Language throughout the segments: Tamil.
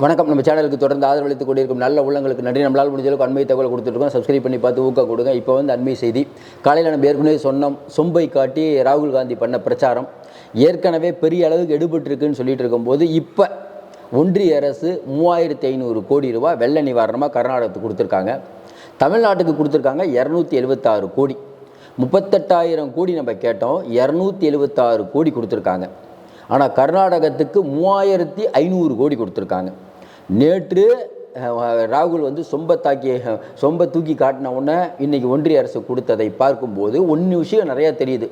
வணக்கம். நம்ம சேனலுக்கு தொடர்ந்து ஆதரவளித்துக் கொண்டிருக்கும் நல்ல உள்ளங்களுக்கு நன்றி. நம்மளால் முடிஞ்ச அளவுக்கு அண்மை தகவல் கொடுத்துருக்கோம் சப்ஸ்கிரைப் பண்ணி பார்த்து ஊக்க கொடுங்க. இப்போ வந்து அண்மை செய்தி. காலையில் நம்ம ஏற்கனவே சொன்னோம் சொம்பை காட்டி ராகுல் காந்தி பண்ண பிரச்சாரம். ஏற்கனவே பெரிய அளவுக்கு எடுபட்டிருக்குன்னு சொல்லிட்டு இருக்கும்போது இப்போ ஒன்றிய அரசு மூவாயிரத்தி ஐநூறு கோடி ரூபாய் வெள்ள நிவாரணமாக கர்நாடகத்துக்கு கொடுத்துருக்காங்க. தமிழ்நாட்டுக்கு கொடுத்துருக்காங்க இரநூத்தி எழுபத்தாறு கோடி. முப்பத்தெட்டாயிரம் கோடி நம்ம கேட்டோம். இரநூத்தி எழுபத்தாறு கோடி கொடுத்துருக்காங்க. ஆனால் கர்நாடகத்துக்கு மூவாயிரத்தி ஐநூறு கோடி கொடுத்துருக்காங்க. நேற்று ராகுல் வந்து சொம்ப தாக்கி சொம்ப தூக்கி காட்டின உடனே இன்னைக்கு ஒன்றிய அரசு கொடுத்ததை பார்க்கும்போது ஒன்று விஷயம் நிறையா தெரியுது.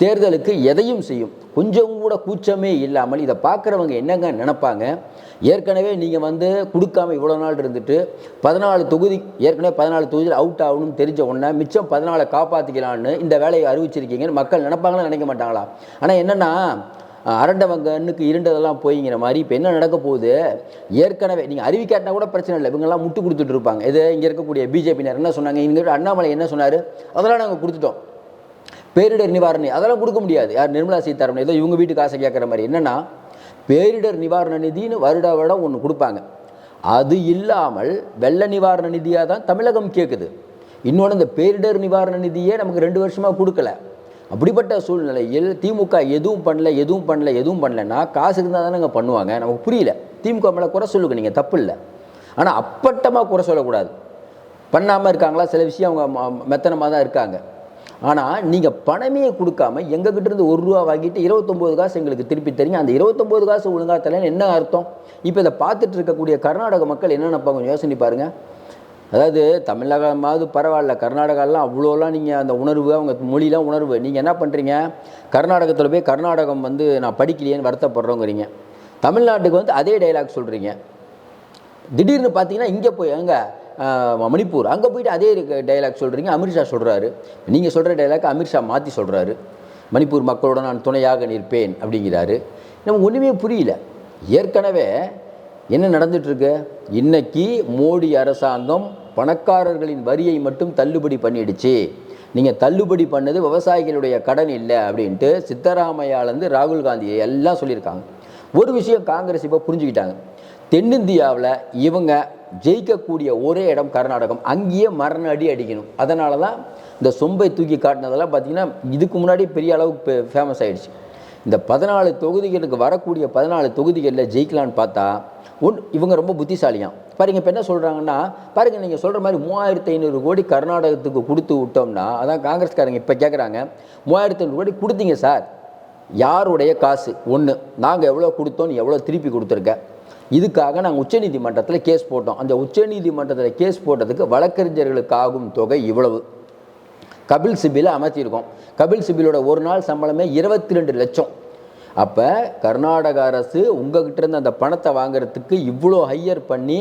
தேர்தலுக்கு எதையும் செய்யும். கொஞ்சம் கூட கூச்சமே இல்லாமல் இதை பார்க்குறவங்க என்னங்க நினைப்பாங்க? ஏற்கனவே நீங்கள் வந்து கொடுக்காம இவ்வளோ நாள் இருந்துட்டு பதினாலு தொகுதி ஏற்கனவே பதினாலு தொகுதியில் அவுட் ஆகணும்னு தெரிஞ்ச உடனே மிச்சம் பதினாலை காப்பாற்றிக்கலான்னு இந்த வேலையை அறிவிச்சிருக்கீங்கன்னு மக்கள் நினைப்பாங்கன்னு நினைக்க மாட்டாங்களா? ஆனால் என்னென்னா அரண்டவங்கன்னுக்கு இருண்டதெல்லாம் போய்ங்கிற மாதிரி இப்போ என்ன நடக்க போகுது? ஏற்கனவே நீங்கள் அறிவிக்காட்டினா கூட பிரச்சனை இல்லை. இவங்கெல்லாம் முட்டு கொடுத்துட்டு இருப்பாங்க. இது இங்கே இருக்கக்கூடிய பிஜேபியினர் என்ன சொன்னாங்க? இங்கே அண்ணாமலை என்ன சொன்னார்? அதெல்லாம் நாங்கள் கொடுத்துட்டோம். பேரிடர் நிவாரணி அதெல்லாம் கொடுக்க முடியாது. யார்? நிர்மலா சீதாராமன். ஏதோ இவங்க வீட்டு காசை கேட்குற மாதிரி. என்னென்னா பேரிடர் நிவாரண நிதின்னு வருட வருடம் ஒன்று கொடுப்பாங்க. அது இல்லாமல் வெள்ள நிவாரண நிதியாக தான் தமிழகம் கேட்குது இன்னொன்று இந்த பேரிடர் நிவாரண நிதியே நமக்கு ரெண்டு வருஷமாக கொடுக்கல. அப்படிப்பட்ட சூழ்நிலையில் திமுக எதுவும் பண்ணல எதுவும் பண்ணல எதுவும் பண்ணலன்னா காசு இருந்தால் தானே அங்கே பண்ணுவாங்க. நமக்கு புரியல. திமுக மேலே குறை சொல்லுங்க நீங்கள் தப்பு இல்லை. ஆனால் அப்பட்டமாக குறை சொல்லக்கூடாது. பண்ணாமல் இருக்காங்களா? சில விஷயம் அவங்க ம- மெத்தனமாக தான் இருக்காங்க. ஆனால் நீங்கள் பணமே கொடுக்காம எங்ககிட்ட இருந்து ஒரு ரூபா வாங்கிட்டு இருபத்தொம்போது காசு எங்களுக்கு திருப்பி தரீங்க. அந்த இருபத்தொம்போது காசு ஒழுங்காக தரலன்னு என்ன அர்த்தம்? இப்போ இதை பார்த்துட்டு இருக்கக்கூடிய கர்நாடக மக்கள் என்ன நினைப்பாங்க யோசனை பாருங்கள் அதாவது தமிழகமாவது பரவாயில்ல கர்நாடகாலாம் அவ்வளோலாம் நீங்கள் அந்த உணர்வு அவங்க மொழிலாம் உணர்வு. நீங்கள் என்ன பண்ணுறீங்க கர்நாடகத்தில் போய் கர்நாடகம் வந்து நான் படிக்கலையேன்னு வருத்தப்படுறோங்கிறீங்க. தமிழ்நாட்டுக்கு வந்து அதே டைலாக் சொல்கிறீங்க திடீர்னு பார்த்தீங்கன்னா இங்கே போய் அங்கே மணிப்பூர். அங்கே போயிட்டு அதே டைலாக் சொல்கிறீங்க அமித்ஷா சொல்கிறாரு நீங்கள் சொல்கிற டைலாக் அமித்ஷா மாற்றி சொல்கிறாரு மணிப்பூர் மக்களோட நான் துணையாக நிற்பேன் அப்படிங்கிறாரு. நமக்கு ஒன்றுமே புரியல. ஏற்கனவே என்ன நடந்துட்டுருக்கு இன்றைக்கி மோடி அரசாங்கம் பணக்காரர்களின் வரியை மட்டும் தள்ளுபடி பண்ணிடுச்சு. நீங்கள் தள்ளுபடி பண்ணது விவசாயிகளுடைய கடன் இல்லை அப்படின்ட்டு சித்தராமையாலேருந்து ராகுல் காந்தியை எல்லாம் சொல்லியிருக்காங்க. ஒரு விஷயம் காங்கிரஸ் இப்போ புரிஞ்சுக்கிட்டாங்க. தென்னிந்தியாவில் இவங்க ஜெயிக்கக்கூடிய ஒரே இடம் கர்நாடகம். அங்கேயே மரண அடி அடிக்கணும். அதனால தான் இந்த சொம்பை தூக்கி காட்டினதெல்லாம் பார்த்தீங்கன்னா இதுக்கு முன்னாடி பெரிய அளவுக்கு ஃபேமஸ் ஆகிடுச்சு இந்த பதினாலு தொகுதிகளுக்கு வரக்கூடிய பதினாலு தொகுதிகளில் ஜெயிக்கலான்னு பார்த்தா ஒன் இவங்க ரொம்ப புத்திசாலியாம். பாருங்க இப்போ என்ன சொல்கிறாங்கன்னா பாருங்கள் நீங்கள் சொல்கிற மாதிரி மூவாயிரத்தி ஐநூறு கோடி கர்நாடகத்துக்கு கொடுத்து விட்டோம்னா அதான் காங்கிரஸ்காரங்க இப்போ கேட்குறாங்க மூவாயிரத்தி ஐநூறு கோடி கொடுத்தீங்க சார். யாருடைய காசு? ஒன்று நாங்கள் எவ்வளோ கொடுத்தோம் நீ எவ்வளோ திருப்பி கொடுத்துருக்க? இதுக்காக நாங்கள் உச்சநீதிமன்றத்தில் கேஸ் போட்டோம். அந்த உச்சநீதிமன்றத்தில் கேஸ் போட்டதுக்கு வழக்கறிஞர்களுக்கு ஆகும் தொகை இவ்வளவு. கபில் சிபிலை அமர்த்தியிருக்கோம். கபில் சிபிலோட ஒரு நாள் சம்பளமே இருபத்தி ரெண்டு லட்சம். அப்போ கர்நாடக அரசு உங்ககிட்ட இருந்து அந்த பணத்தை வாங்குறதுக்கு இவ்வளோ ஹையர் பண்ணி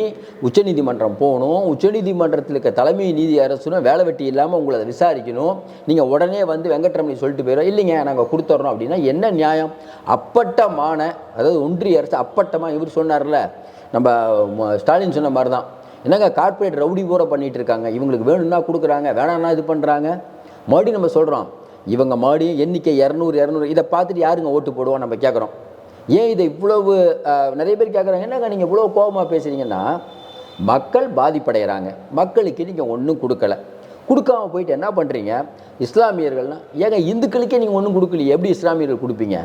உச்சநீதிமன்றம் போகணும். உச்சநீதிமன்றத்தில் இருக்க தலைமை நீதி அரசுனும் வேலை வெட்டி இல்லாமல் உங்களை அதை விசாரிக்கணும். நீங்கள் உடனே வந்து வெங்கட்ரமணி சொல்லிட்டு போயிடும் இல்லைங்க நாங்கள் கொடுத்துட்றோம் அப்படின்னா என்ன நியாயம்? அப்பட்டமான அதாவது ஒன்றிய அரசு அப்பட்டமாக இவர் சொன்னார்ல நம்ம ஸ்டாலின் சொன்ன மாதிரி தான் என்னங்க கார்ப்பரேட் ரவுடி பூரா பண்ணிகிட்டு இருக்காங்க. இவங்களுக்கு வேணும்னா கொடுக்குறாங்க வேணான்னா இது பண்ணுறாங்க மறுபடியும் நம்ம சொல்கிறோம் இவங்க மறுபடியும் எண்ணிக்கை இரநூறு இரநூறு. இதை பார்த்துட்டு யாருங்க ஓட்டு போடுவோம் நம்ம கேட்குறோம். ஏன் இதை இவ்வளவு நிறைய பேர் கேட்குறாங்க என்னங்க நீங்கள் இவ்வளோ கோபமாக பேசுறீங்கன்னா மக்கள் பாதிப்படைகிறாங்க மக்களுக்கு நீங்கள் ஒன்றும் கொடுக்கல. கொடுக்காம போயிட்டு என்ன பண்ணுறீங்க இஸ்லாமியர்கள்னா ஏங்க இந்துக்களுக்கே நீங்கள் ஒன்றும் கொடுக்கலையே? எப்படி இஸ்லாமியர்கள் கொடுப்பீங்க?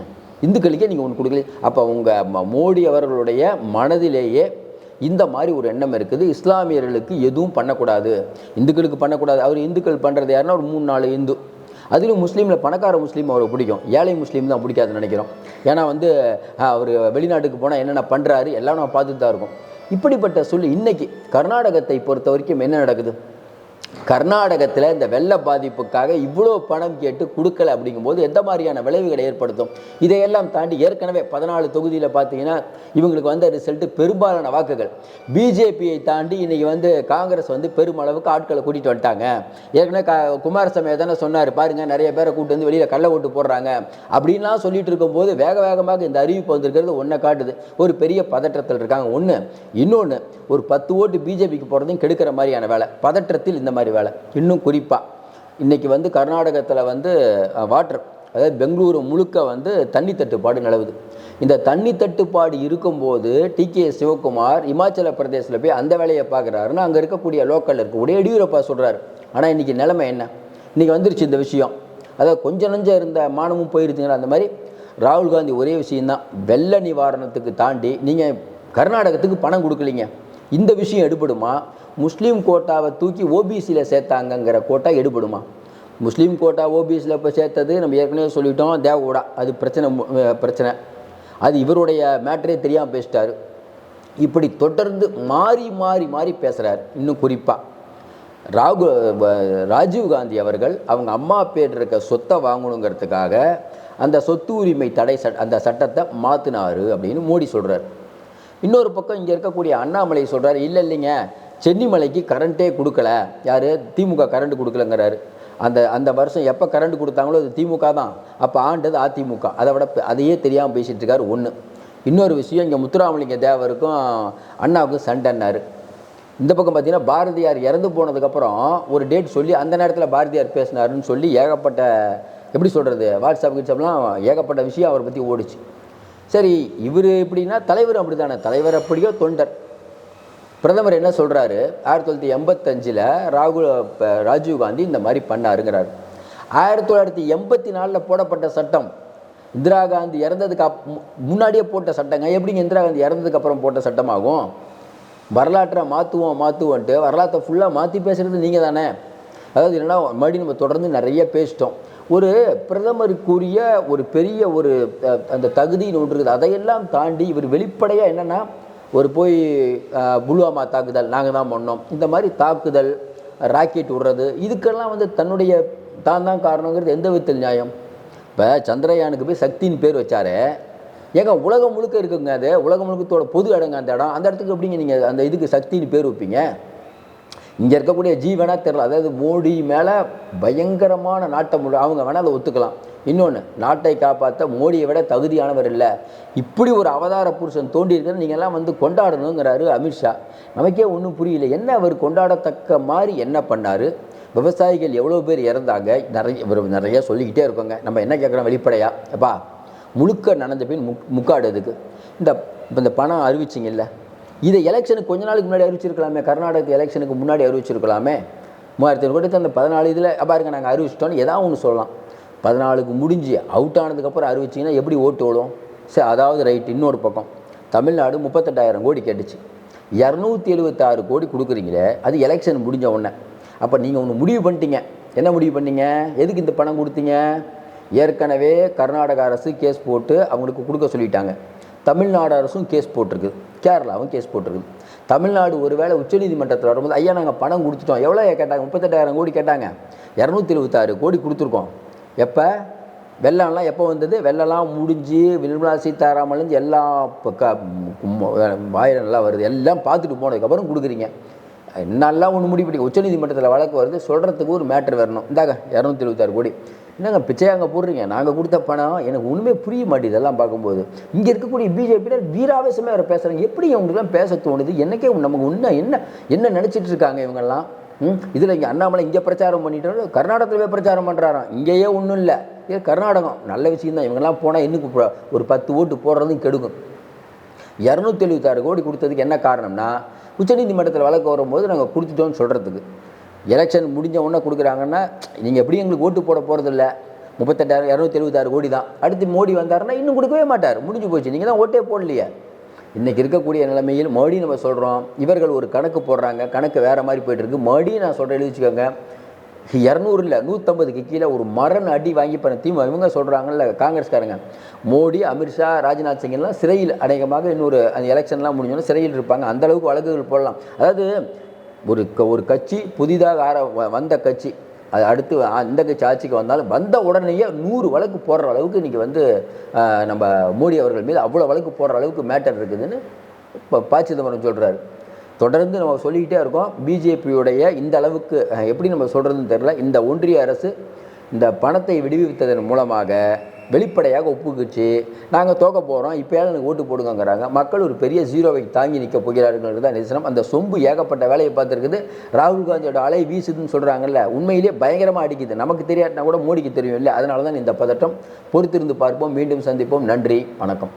இந்துக்களுக்கே நீங்கள் ஒன்று கொடுக்கலையே? அப்போ உங்கள் மோடி அவர்களுடைய மனதிலேயே இந்த மாதிரி ஒரு எண்ணம் இருக்குது. இஸ்லாமியர்களுக்கு எதுவும் பண்ணக்கூடாது. இந்துக்களுக்கு பண்ணக்கூடாது. அவர் இந்துக்கள் பண்ணுறது யாருன்னா ஒரு மூணு நாலு இந்து. அதிலும் முஸ்லீமில் பணக்கார முஸ்லீம் அவரை பிடிக்கும். ஏழை முஸ்லீம் தான் பிடிக்காதுன்னு நினைக்கிறோம். ஏன்னா வந்து அவர் வெளிநாட்டுக்கு போனால் என்னென்ன பண்ணுறாரு எல்லாம் நம்ம பார்த்துட்டு தான் இருக்கும். இப்படிப்பட்ட சொல்லி இன்னைக்கு கர்நாடகத்தை பொறுத்த வரைக்கும் என்ன நடக்குது? கர்நாடகத்தில் இந்த வெள்ள பாதிப்புக்காக இவ்வளோ பணம் கேட்டு கொடுக்கல அப்படிங்கும்போது எந்த மாதிரியான விளைவுகளை ஏற்படுத்தும்? இதையெல்லாம் தாண்டி ஏற்கனவே பதினாலு தொகுதியில் பார்த்தீங்கன்னா இவங்களுக்கு வந்த ரிசல்ட்டு பெரும்பாலான வாக்குகள். பிஜேபியை தாண்டி இன்றைக்கி வந்து காங்கிரஸ் வந்து பெருமளவுக்கு ஆட்களை கூட்டிகிட்டு வந்துட்டாங்க. ஏற்கனவே க குமாரசாமி எதனா சொன்னார் பாருங்கள் நிறைய பேரை கூட்டு வந்து வெளியில் கள்ள ஓட்டு போடுறாங்க. அப்படின்லாம் சொல்லிட்டு இருக்கும்போது வேக வேகமாக இந்த அறிவிப்பு வந்திருக்கிறது ஒன்றை காட்டுது. ஒரு பெரிய பதற்றத்தில் இருக்காங்க. ஒன்று இன்னொன்று ஒரு பத்து ஓட்டு பிஜேபிக்கு போகிறதையும் கெடுக்கிற மாதிரியான வேலை. பதற்றத்தில் இந்த மாதிரி வேலை. இன்னும் குறிப்பாக இன்றைக்கி வந்து கர்நாடகத்தில் வந்து வாட்டர் அதாவது பெங்களூரு முழுக்க வந்து தண்ணி தட்டுப்பாடு நிலவுது. இந்த தண்ணி தட்டுப்பாடு இருக்கும்போது டி கே சிவகுமார் இமாச்சல பிரதேசத்தில் போய் அந்த வேலையை பார்க்குறாருன்னு அங்கே இருக்கக்கூடிய லோக்கலில் இருக்கக்கூடிய எடியூரப்பா சொல்கிறாரு ஆனால் இன்றைக்கி நிலைமை என்ன? இன்றைக்கி வந்துருச்சு இந்த விஷயம். அதாவது கொஞ்சம் நஞ்சம் இருந்த மானமும் போயிருச்சுங்களா? அந்த மாதிரி ராகுல் காந்தி ஒரே விஷயந்தான் வெள்ள நிவாரணத்துக்கு தாண்டி நீங்கள் கர்நாடகத்துக்கு பணம் கொடுக்கலீங்க. இந்த விஷயம் எடுபடுமா? முஸ்லீம் கோட்டாவை தூக்கி ஓபிசியில் சேர்த்தாங்கங்கிற கோட்டா எடுபடுமா? முஸ்லீம் கோட்டா ஓபிசியில் இப்போ சேர்த்தது நம்ம ஏற்கனவே சொல்லிட்டோம் தேவகூடா. அது பிரச்சனை பிரச்சனை. அது இவருடைய மேட்டரே தெரியாமல் பேசிட்டார். இப்படி தொடர்ந்து மாறி மாறி மாறி பேசுகிறார் இன்னும் குறிப்பாக ராகு ராஜீவ்காந்தி ராஜீவ் காந்தி அவர்கள் அவங்க அம்மா பேர் இருக்க சொத்தை வாங்கணுங்கிறதுக்காக அந்த சொத்து உரிமை தடை சட் அந்த சட்டத்தை மாற்றினாரு அப்படின்னு மோடி சொல்கிறார் இன்னொரு பக்கம் இங்கே இருக்கக்கூடிய அண்ணாமலை சொல்கிறார் இல்லை இல்லைங்க. சென்னிமலைக்கு கரண்ட்டே கொடுக்கல. யார்? திமுக கரண்ட் கொடுக்கலங்கிறாரு. அந்த அந்த வருஷம் எப்போ கரண்ட் கொடுத்தாங்களோ அது திமுக தான். அப்போ ஆண்டது அதிமுக. அதை விட அதையே தெரியாமல் பேசிகிட்டு இருக்காரு ஒன்று இன்னொரு விஷயம் இங்கே முத்துராமலிங்க தேவருக்கும் அண்ணாவுக்கும் சண்டைன்னாரு. இந்த பக்கம் பார்த்தீங்கன்னா பாரதியார் இறந்து போனதுக்கப்புறம் ஒரு டேட் சொல்லி அந்த நேரத்தில் பாரதியார் பேசினாருன்னு சொல்லி ஏகப்பட்ட எப்படி சொல்கிறது வாட்ஸ்அப் கிட்ஸ்அப்லாம் ஏகப்பட்ட விஷயம் அவரை பற்றி ஓடிச்சு. சரி இவர் எப்படின்னா தலைவர் அப்படி தானே தலைவர் அப்படியோ தொண்டர். பிரதமர் என்ன சொல்கிறாரு ஆயிரத்தி தொள்ளாயிரத்தி எண்பத்தஞ்சில் ராகுல் இப்போ ராஜீவ் காந்தி இந்த மாதிரி பண்ணாருங்கிறார். ஆயிரத்தி தொள்ளாயிரத்தி எண்பத்தி நாலில் போடப்பட்ட சட்டம் இந்திரா காந்தி இறந்ததுக்கு அப் மு- முன்னாடியே போட்ட சட்டங்க. எப்படிங்க இந்திரா காந்தி இறந்ததுக்கு அப்புறம் போட்ட சட்டமாகும்? வரலாற்றை மாற்றுவோம் மாற்றுவோன்ட்டு வரலாற்றை ஃபுல்லாக மாற்றி பேசுகிறது நீங்கள் தானே அதாவது என்னென்னா மறுபடியும் நம்ம தொடர்ந்து நிறைய பேசிட்டோம். ஒரு பிரதமருக்குரிய ஒரு பெரிய ஒரு அந்த தகுதின்னு ஒன்று இருக்குது. அதையெல்லாம் தாண்டி இவர் வெளிப்படையாக என்னென்னா ஒரு போய் புல்வாமா தாக்குதல் நாங்கள் தான் பண்ணோம். இந்த மாதிரி தாக்குதல் ராக்கெட் விடுறது இதுக்கெல்லாம் வந்து தன்னுடைய தான் தான் காரணங்கிறது எந்த விதத்தில் நியாயம்? இப்போ சந்திரயானுக்கு போய் சக்தின்னு பேர் வச்சார். ஏங்க உலகம் முழுக்க இருக்குங்க அது. உலகம் முழுக்கத்தோட பொது இடங்க அந்த இடம். அந்த இடத்துக்கு எப்படிங்க நீங்கள் அந்த இதுக்கு சக்தின்னு பேர் வைப்பீங்க? இங்கே இருக்கக்கூடிய ஜி வேணா தெரில அதாவது மோடி மேலே பயங்கரமான நாட்டம் உள்ள அவங்க வேணால் அதை ஒத்துக்கலாம். இன்னொன்று நாட்டை காப்பாற்ற மோடியை விட தகுதியானவர் இல்லை. இப்படி ஒரு அவதார புருஷன் தோண்டி இருக்கிற நீங்கள்லாம் வந்து கொண்டாடணுங்கிறாரு அமித்ஷா நமக்கே ஒன்றும் புரியல. என்ன அவர் கொண்டாடத்தக்க மாதிரி என்ன பண்ணார்? விவசாயிகள் எவ்வளோ பேர் இறந்தாங்க? நிறைய இவர் நிறைய சொல்லிக்கிட்டே இருக்கோங்க. நம்ம என்ன கேட்குறோம் வெளிப்படையாக எப்பா முழுக்க நனைஞ்ச பின் முக் முக்காடு அதுக்கு இந்த இப்போ இந்த பணம் அறிவிச்சிங்கல்ல. இதை எலெக்ஷனுக்கு கொஞ்ச நாளுக்கு முன்னாடி அறிவிச்சிருக்கலாமே. கர்நாடகத்து எலெக்ஷனுக்கு முன்னாடி அறிவிச்சிருக்கலாமே. மூவாயிரத்தி ஐநூறு கோடி அந்த பதினாலு இதில் பாருங்க நாங்கள் அறிவிச்சிட்டோன்னு ஏதாவது ஒன்று சொல்லலாம். பதினாலுக்கு முடிஞ்சு அவுட் ஆனதுக்கப்புறம் அறிவிச்சிங்கன்னா எப்படி ஓட்டு ஓடும் சரி அதாவது ரைட் இன்னொரு பக்கம். தமிழ்நாடு முப்பத்தெட்டாயிரம் கோடி கேட்டுச்சு. இரநூத்தி எழுபத்தாறு கோடி கொடுக்குறீங்களே அது எலெக்ஷன் முடிஞ்ச உடனே. அப்போ நீங்கள் ஒன்று முடிவு பண்ணிட்டீங்க. என்ன முடிவு பண்ணீங்க? எதுக்கு இந்த பணம் கொடுத்தீங்க? ஏற்கனவே கர்நாடக அரசு கேஸ் போட்டு அவங்களுக்கு கொடுக்க சொல்லிட்டாங்க. தமிழ்நாடு அரசும் கேஸ் போட்டிருக்கு கேரளாவும் கேஸ் போட்டிருக்கு தமிழ்நாடு ஒருவேளை உச்சநீதிமன்றத்தில் வரும்போது ஐயா நாங்கள் பணம் கொடுத்துட்டோம். எவ்வளோ கேட்டாங்க? முப்பத்தெட்டாயிரம் கோடி கேட்டாங்க. இரநூத்தி எழுபத்தாறு கோடி கொடுத்துருக்கோம். எப்போ? வெள்ளம்லாம் எப்போ வந்தது? வெள்ளம்லாம் முடிஞ்சு நிர்மலா சீதாராமன்லேருந்து எல்லாம் இப்போ வருது. எல்லாம் பார்த்துட்டு போனதுக்கப்புறம் கொடுக்குறீங்க. என்னெல்லாம் ஒன்று முடிவு பண்ணி உச்சநீதிமன்றத்தில் வழக்கு வருது. சொல்கிறதுக்கு ஒரு மேட்ரு வரணும். இந்தாங்க இரநூத்தி எழுபத்தாறு கோடி. என்னங்க பிச்சையாங்க போடுறீங்க? நாங்கள் கொடுத்த பணம் எனக்கு ஒன்றுமே புரிய மாட்டேது இதெல்லாம் பார்க்கும்போது. இங்கே இருக்கக்கூடிய பிஜேபியில் வீராவேசமே அவர் பேசுகிறாங்க எப்படி அவங்களுக்குலாம் பேச தோணுது? எனக்கே நமக்கு இன்னும் என்ன என்ன நினச்சிட்டு இருக்காங்க இவங்கெல்லாம்? ம்? இதில் இங்கே அண்ணாமலை இங்கே பிரச்சாரம் பண்ணிட்டு கர்நாடகத்தில் பிரச்சாரம் பண்ணுறாராம் இங்கேயே ஒன்றும் இல்லை. இது கர்நாடகம். நல்ல விஷயம் தான். இவங்கெல்லாம் போனால் இன்னுக்கு ஒரு பத்து ஓட்டு போடுறதும் கெடுக்கும். இரநூத்தி எழுபத்தாறு கோடி கொடுத்ததுக்கு என்ன காரணம்னா உச்சநீதிமன்றத்தில் வழக்கு வரும்போது நாங்கள் கொடுத்துட்டோம்னு சொல்கிறதுக்கு எலெக்ஷன் முடிஞ்ச உடனே கொடுக்குறாங்கன்னா நீங்கள் எப்படி எங்களுக்கு ஓட்டு போட போகிறதில்ல முப்பத்தெட்டாயிரம் இரநூத்தி எழுபத்தாறு கோடி தான். அடுத்து மோடி வந்தாருன்னா இன்னும் கொடுக்கவே மாட்டார். முடிஞ்சு போச்சு. நீங்கள் தான் ஓட்டே போடலையே. இன்றைக்கி இருக்கக்கூடிய நிலைமையில் மறுபடியும் நம்ம சொல்கிறோம் இவர்கள் ஒரு கணக்கு போடுறாங்க. கணக்கு வேறு மாதிரி போயிட்டுருக்கு. மறுபடியும் நான் சொல்கிறேன் எழுதி வச்சுக்கோங்க. இரநூறு இல்லை நூற்றம்பதுக்கு கீழே ஒரு மரண அடி வாங்கி பண்ண திமுக இவங்க சொல்கிறாங்கல்ல காங்கிரஸ்காரங்க. மோடி அமித்ஷா ராஜ்நாத் சிங் எல்லாம் சிறையில் அநேகமாக இன்னொரு அந்த எலெக்ஷன்லாம் முடிஞ்சோன்னா சிறையில் இருப்பாங்க. அந்த அளவுக்கு வழக்குகள் போடலாம். அதாவது ஒரு க- ஒரு கட்சி புதிதாக ஆர வ- வந்த கட்சி அது அடுத்து அந்த கட்சி ஆட்சிக்கு வந்தாலும் வந்த உடனேயே நூறு வழக்கு போடுற அளவுக்கு இன்றைக்கி வந்து நம்ம மோடி அவர்கள் மீது அவ்வளோ வழக்கு போடுற அளவுக்கு மேட்டர் இருக்குதுன்னு இப்போ ப சிதம்பரம் சொல்கிறாரு தொடர்ந்து நம்ம சொல்லிக்கிட்டே இருக்கோம். பிஜேபியுடைய இந்த அளவுக்கு எப்படி நம்ம சொல்கிறதுன்னு தெரில இந்த ஒன்றிய அரசு இந்த பணத்தை விடுவித்ததன் மூலமாக வெளிப்படையாக ஒப்புக்குச்சு. நாங்கள் தோக்க போகிறோம் இப்போயாவது எனக்கு ஓட்டு போடுங்கங்கிறாங்க. மக்கள் ஒரு பெரிய ஜீரோவை தாங்கி நிற்க போகிறார்கள் தான் நிதர்சனம். அந்த சொம்பு ஏகப்பட்ட வேலையை பார்த்துருக்குது. ராகுல் காந்தியோட அலை வீசுதுன்னு சொல்கிறாங்கல்ல உண்மையிலேயே பயங்கரமாக அடிக்குது. நமக்கு தெரியாட்டினா கூட மோடிக்கு தெரியும் இல்லை அதனால தான் இந்த பதட்டம். பொறுத்திருந்து பார்ப்போம். மீண்டும் சந்திப்போம். நன்றி. வணக்கம்.